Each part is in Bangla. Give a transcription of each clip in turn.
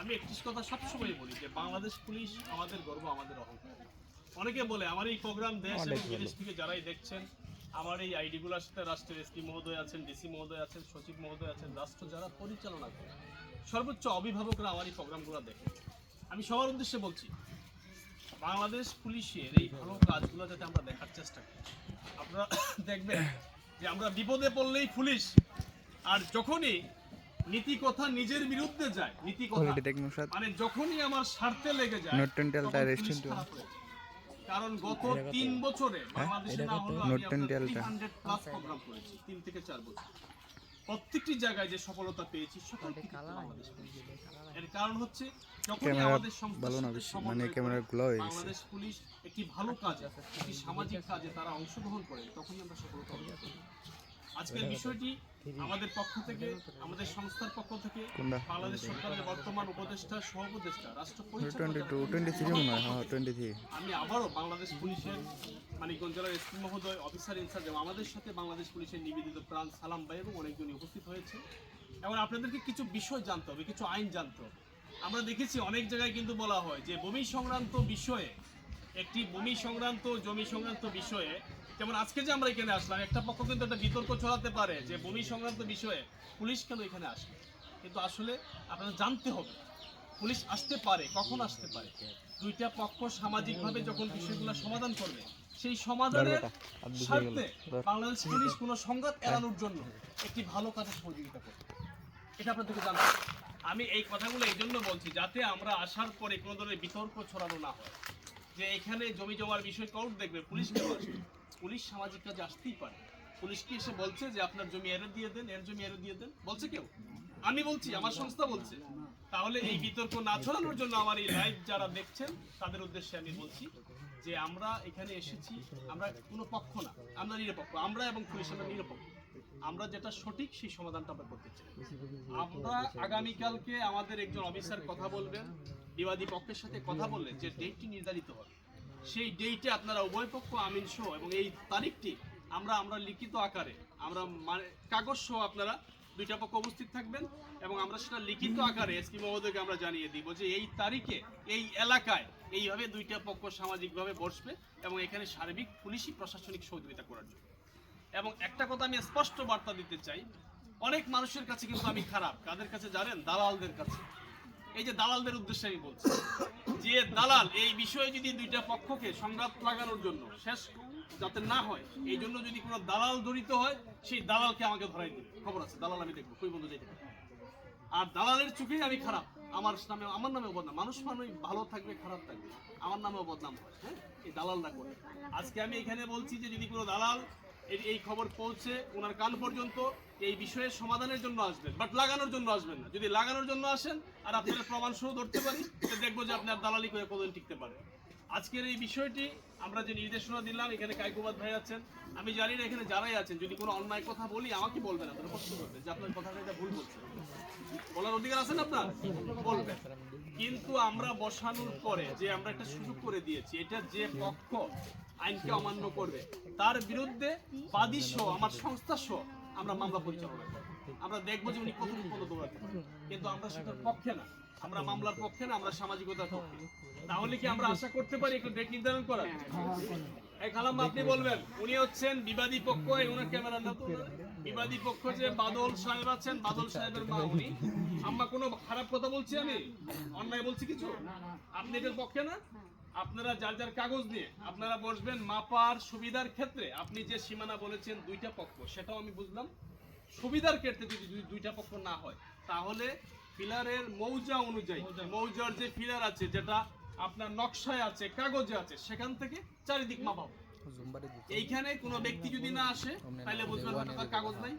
আমি একটি কথা সবসময় বলি যে বাংলাদেশ পুলিশ আমাদের গর্ব আমাদের অহংকার। অনেকে বলে আমার এই প্রোগ্রাম দেশ এবং বিদেশ থেকে যারাই দেখছেন আমার এই আইডিগুলোর সাথে রাষ্ট্রের এসপি মহোদয় আছেন ডিসি মহোদয় আছেন সচিব মহোদয় আছেন রাষ্ট্র যারা পরিচালনা করে সর্বোচ্চ অভিভাবকরা আমার এই প্রোগ্রামগুলো দেখে আমি সবার উদ্দেশ্যে বলছি বাংলাদেশ পুলিশের এই ভালো কাজগুলো যাতে আমরা দেখার চেষ্টা করি। আপনারা দেখবেন যে আমরা বিপদে পড়লেই পুলিশ আর যখনই নীতি কথা নিজের বিরুদ্ধে যায় নীতি কথা. মানে যখনই আমার স্বার্থে লেগে যায় Note 20 তখন আলটা পুলিশ restant খারাপ হয়ে যায়। কারণ গত তিন বছরে বাংলাদেশে না হলো Note 20 আলটা। হান্ড্রেড প্লাস প্রোগ্রাম করেছি তিন থেকে চার বছর প্রত্যেকটি জায়গায় যে সফলতা পেয়েছি সকল। এর কারণ হচ্ছে যখনই আমাদের মানে ক্যামেরা গ্লো হয়ে গেছে। বাংলাদেশ পুলিশ একটি ভালো কাজে একটি সামাজিক কাজে তারা অংশগ্রহণ করে তখনই আমরা সফলতা অর্জন করি আজকের বিষয়টি আমাদের পক্ষ থেকে আমাদের সংস্থার পক্ষ থেকে বাংলাদেশ সরকারের বর্তমান উপদেষ্টা সহ উপদেষ্টা রাষ্ট্র হয় হ্যাঁ আমি আবারও বাংলাদেশ পুলিশের মানিকগঞ্জ জেলার এসপি মহোদয় অফিসার ইনচার্জ এবং আমাদের সাথে বাংলাদেশ পুলিশের নিবেদিত প্রাণ সালাম ভাই এবং অনেকজনই উপস্থিত হয়েছে। এবং আপনাদেরকে কিছু বিষয় জানতে হবে কিছু আইন জানতে হবে। আমরা দেখেছি অনেক জায়গায় কিন্তু বলা হয় যে ভূমি সংক্রান্ত বিষয়ে একটি ভূমি সংক্রান্ত জমি সংক্রান্ত বিষয়ে যেমন আজকে যে আমরা এখানে আসলাম একটা পক্ষ কিন্তু একটা বিতর্ক ছড়াতে পারে যে ভূমি সংক্রান্ত বিষয়ে পুলিশ কেন এখানে আসবে? কিন্তু আসলে আপনাদের জানতে হবে পুলিশ আসতে পারে কখন আসতে পারে? দুইটা পক্ষ সামাজিকভাবে যখন বিষয়গুলো সমাধান করবে সেই সমাধানের স্বার্থে বাংলাদেশ পুলিশ কোনো সংঘাত এড়ানোর জন্য একটি ভালো কাজে সহযোগিতা করবে। এটা আপনাদেরকে জানতে হবে। আমি এই কথাগুলো এই জন্য বলছি যাতে আমরা আসার পরে কোনো ধরনের বিতর্ক ছড়ানো না হয়। যে এখানে জমি জমার বিষয় কাউট দেখবে পুলিশ কেন আসবে? পুলিশ সামাজিক কাজে আসতেই পারে। পুলিশ কি এসে বলছে যে, আপনার জমি এর দিয়ে দেন, এর জমি এর দিয়ে দেন। বলছে কেউ? আমি বলছি, আমার সংস্থা বলছে। তাহলে এই বিতর্ক না ছড়ানোর জন্য আমার এই লাইভ যারা দেখছেন, তাদের উদ্দেশ্যে আমি বলছি যে, আমরা এখানে এসেছি, আমরা কোনো পক্ষ না, আমরা নিরপেক্ষ, আমরা এবং পুলিশ আমরা নিরপেক্ষ। আমরা যেটা সঠিক, সেই সমাধানটা আমরা করতে চাই। আমরা আগামীকালকে আমাদের একজন অফিসার কথা বলবেন, বিবাদী পক্ষের সাথে কথা বললেন যে ডেটটি নির্ধারিত হবে। সেই ডেটে আপনারা উভয় পক্ষ আমিন সহ এবং এই তারিখটি আমরা আমরা লিখিত আকারে, আমরা মানে কাগজ সহ আপনারা দুইটা পক্ষ উপস্থিত থাকবেন এবং আমরা সেটা লিখিত আকারে এসপি মহোদয়কে আমরা জানিয়ে দিব যে এই তারিখে, এই এলাকায় এইভাবে দুইটা পক্ষ সামাজিকভাবে বসবে এবং এখানে সার্বিক পুলিশি প্রশাসনিক সহযোগিতা করার জন্য। এবং একটা কথা আমি স্পষ্ট বার্তা দিতে চাই, অনেক মানুষের কাছে কিন্তু আমি খারাপ। কাদের কাছে জানেন? দালালদের কাছে। এই যে দালালদের উদ্দেশ্যে আমি বলছি, যে দালাল এই বিষয়ে যদি দুইটা পক্ষকে সংঘাত লাগানোর জন্য শেষ যাতে না হয়, এই জন্য যদি কোনো দালাল জড়িত হয়, সেই দালালকে আমাকে ধরাই দিবে। খবর আছে, দালাল আমি দেখব, কই বন্ধু পারে। আর দালালের চোখেই আমি খারাপ, আমার নামে আমার নামে বদনাম। মানুষ মানুষ ভালো থাকবে, খারাপ থাকবে, আমার নামেও বদনাম হয় হ্যাঁ? এই দালালরা করে। আজকে আমি এখানে বলছি যে যদি কোনো দালাল এই- খবর পৌঁছে ওনার কান পর্যন্ত এই বিষয়ের সমাধানের জন্য আসবেন বাট লাগানোর জন্য আসবেন না। যদি লাগানোর জন্য আসেন আর আপনাদের প্রমাণ সহ ধরতে পারি দেখব যে আপনার দালালি করে কতদিন টিকতে পারে আজকের এই বিষয়টি আমরা যে নির্দেশনা দিলাম, এখানে কাইকুবাদ ভাই আছেন। আমি জানি না এখানে যারাই আছেন, যদি কোনো অন্যায় কথা বলি, আমাকে বলবেন আপনারা, প্রশ্ন করবেন যে আপনার কথাটা এটা ভুল বলছেন বলার অধিকার আছে না আপনার? বলবেন। কিন্তু আমরা বসানোর পরে যে আমরা একটা সুযোগ করে দিয়েছি, এটা যে পক্ষ আইনকে অমান্য করবে। তার বিরুদ্ধে বাদী সহ, আমার সংস্থা সহ আমরা মামলা পরিচালনা করব। আমরা দেখব যে উনি কত পর্যন্ত দৌড়াতে কিন্তু আমরা সেটার পক্ষে না। আমরা মামলার পক্ষে না, আমরা সামাজিকতার পক্ষে। তাহলে কি আমরা আশা করতে পারি একটু ডেট নির্ধারণ করার? এই খালাম আপনি বলবেন, উনি হচ্ছেন বিবাদী পক্ষ ওনার ক্যামেরা না? বিবাদী পক্ষ যে বাদল সাহেব আছেন, বাদল সাহেবের মা উনি। আমরা কোনো খারাপ কথা বলছি আমি? অন্যায় বলছি কিছু? আপনি এটার পক্ষে না? আপনারা যার যার কাগজ নিয়ে আপনারা বসবেন মাপার সুবিধার ক্ষেত্রে আপনি যে সীমানা বলেছেন দুইটা পক্ষ সেটাও আমি বুঝলাম। সুবিধার ক্ষেত্রে যদি দুইটা পক্ষ না হয় তাহলে ফিলারের মৌজা অনুযায়ী মৌজার যে ফিলার আছে যেটা আপনার নকশায় আছে কাগজে আছে সেখান থেকে চারিদিক মাপাবো এইখানে কোনো ব্যক্তি যদি না আসে তাহলে বুঝবেন তার কাগজ নাই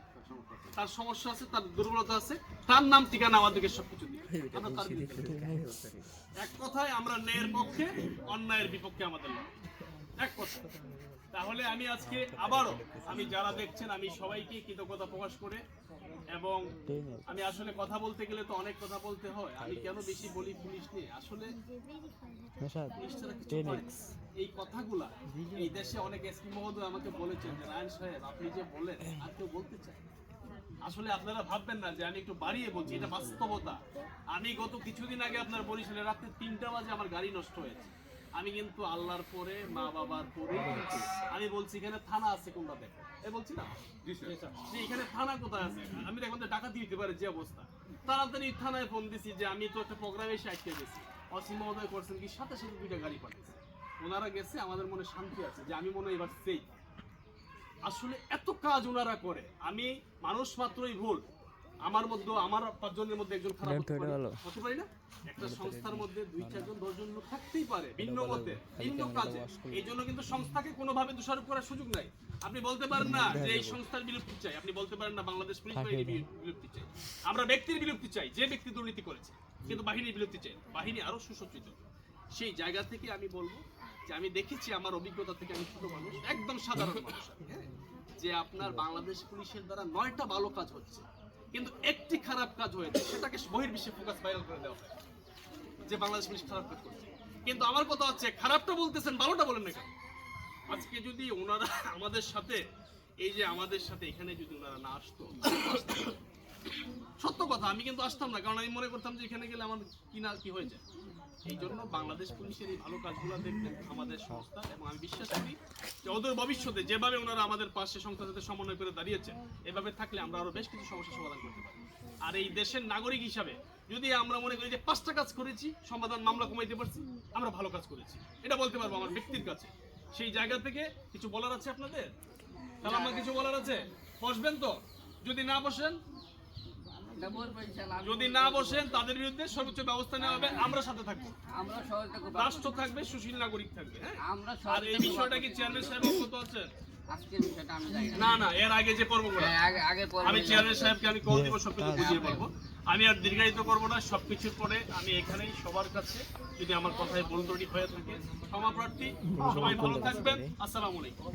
তার সমস্যা আছে তার দুর্বলতা আছে তার নাম ঠিকানা আমাদেরকে সবকিছু দিবে এক কথায় আমরা ন্যায়ের পক্ষে অন্যায়ের বিপক্ষে আমাদের এক কথা তাহলে আমি আজকে আবারও আমি যারা দেখছেন আমি সবাইকে কৃতজ্ঞতা প্রকাশ করে এবং আমি আসলে কথা বলতে গেলে তো অনেক কথা বলতে হয়। আমি কেন বেশি বলি পুলিশ নিয়ে? আসলে। এই কথাগুলা এই দেশে অনেক এসপি মহোদয় আমাকে বলেছেন যে রায়ন সাহেব আপনি যে বলেন আর কেউ বলতে চায় আসলে আপনারা ভাববেন না যে আমি একটু বাড়িয়ে বলছি এটা বাস্তবতা। আমি গত কিছুদিন আগে আপনার বরিশালে রাত্রে তিনটা বাজে আমার গাড়ি নষ্ট হয়েছে। আমি কিন্তু আল্লাহর পরে মা বাবার পরে আমি বলছি এখানে থানা আছে কোনটা দেখো? এ বলছি না? যে এখানে থানা কোথায় আছে? আমি দেখুন ডাকাতি দিতে পারে যে অবস্থা। তাড়াতাড়ি থানায় ফোন দিছি যে আমি তো একটা প্রোগ্রামে এসে আটকে গেছি। অসীম মহোদয় করছেন কি সাথে সাথে দুইটা গাড়ি পাঠিয়েছে ওনারা গেছে আমাদের মনে শান্তি আছে যে আমি মনে হয় এবার সেই আসলে এত কাজ ওনারা করে। আমি মানুষ মাত্রই ভুল। আমার মধ্যে আমার পাঁচজনের মধ্যে একজন খারাপ হতে পারে। না? একটা সংস্থার মধ্যে দুই চারজন দশজন লোক থাকতেই পারে ভিন্ন মতে ভিন্ন কাজে। এই জন্য কিন্তু সংস্থাকে কোনোভাবে দোষারোপ করার সুযোগ নাই। আপনি বলতে পারেন না যে এই সংস্থার বিলুপ্তি চাই। আপনি বলতে পারেন না বাংলাদেশ পুলিশ বাহিনী বিলুপ্তি চাই। আমরা ব্যক্তির বিলুপ্তি চাই যে ব্যক্তি দুর্নীতি করেছে কিন্তু বাহিনীর বিলুপ্তি চাই বাহিনী আরও সুসজ্জিত। সেই জায়গা থেকে আমি বলব যে আমি দেখেছি আমার অভিজ্ঞতা থেকে আমি ছোট মানুষ একদম সাধারণ মানুষ। হ্যাঁ? যে আপনার বাংলাদেশ পুলিশের দ্বারা নয়টা ভালো কাজ হচ্ছে। কিন্তু একটি খারাপ কাজ হয়েছে, সেটাকে বহির্বিশ্বে ফোকাস ভাইরাল করে দেওয়া হয় যে বাংলাদেশ পুলিশ খারাপ কাজ করছে। কিন্তু আমার কথা হচ্ছে, খারাপটা বলতেছেন, ভালোটা বলেন না কেন? আজকে যদি ওনারা আমাদের সাথে, এই যে আমাদের সাথে এখানে যদি ওনারা না আসতো, সত্য কথা, আমি কিন্তু আসতাম না, কারণ আমি মনে করতাম যে এখানে গেলে আমার কি না কি হয়ে যায়। এই জন্য বাংলাদেশ পুলিশের এই ভালো কাজগুলো দেখবেন আমাদের সংস্থা এবং আমি বিশ্বাস করি যে অদূর ভবিষ্যতে যেভাবে ওনারা আমাদের পাশে সংস্থার সাথে সমন্বয় করে দাঁড়িয়েছে এভাবে থাকলে আমরা আরও বেশ কিছু সমস্যার সমাধান করতে পারি। আর এই দেশের নাগরিক হিসাবে যদি আমরা মনে করি যে পাঁচটা কাজ করেছি, সমাধান মামলা কমাইতে পারছি, আমরা ভালো কাজ করেছি। এটা বলতে পারব আমার ব্যক্তির কাছে। সেই জায়গা থেকে কিছু বলার আছে আপনাদের? তাহলে আমার কিছু বলার আছে? বসবেন তো? যদি না বসেন যদি না বসেন তাদের বিরুদ্ধে সর্বোচ্চ ব্যবস্থা নেওয়া হবে। আমরা সাথে থাকব। আমরা রাষ্ট্র থাকবে সুশীল নাগরিক থাকবে হ্যাঁ? আমরা আর এই বিষয়টা কি চেয়ারম্যান সাহেব অবগত আছেন? না। না না এর আগে যে পর্বগুলো হ্যাঁ, আগে আগে পরে আমি চেয়ারম্যান সাহেবকে আমি কল দিব সবকিছু বুঝিয়ে বলব। আমি আর দীর্ঘায়িত করব না সবকিছুর পরে আমি এখানেই সবার কাছে যদি আমার কথায় ভুল ত্রুটি হয়ে থাকে ক্ষমা প্রার্থী সবাই ভালো থাকবেন। আসসালামু আলাইকুম।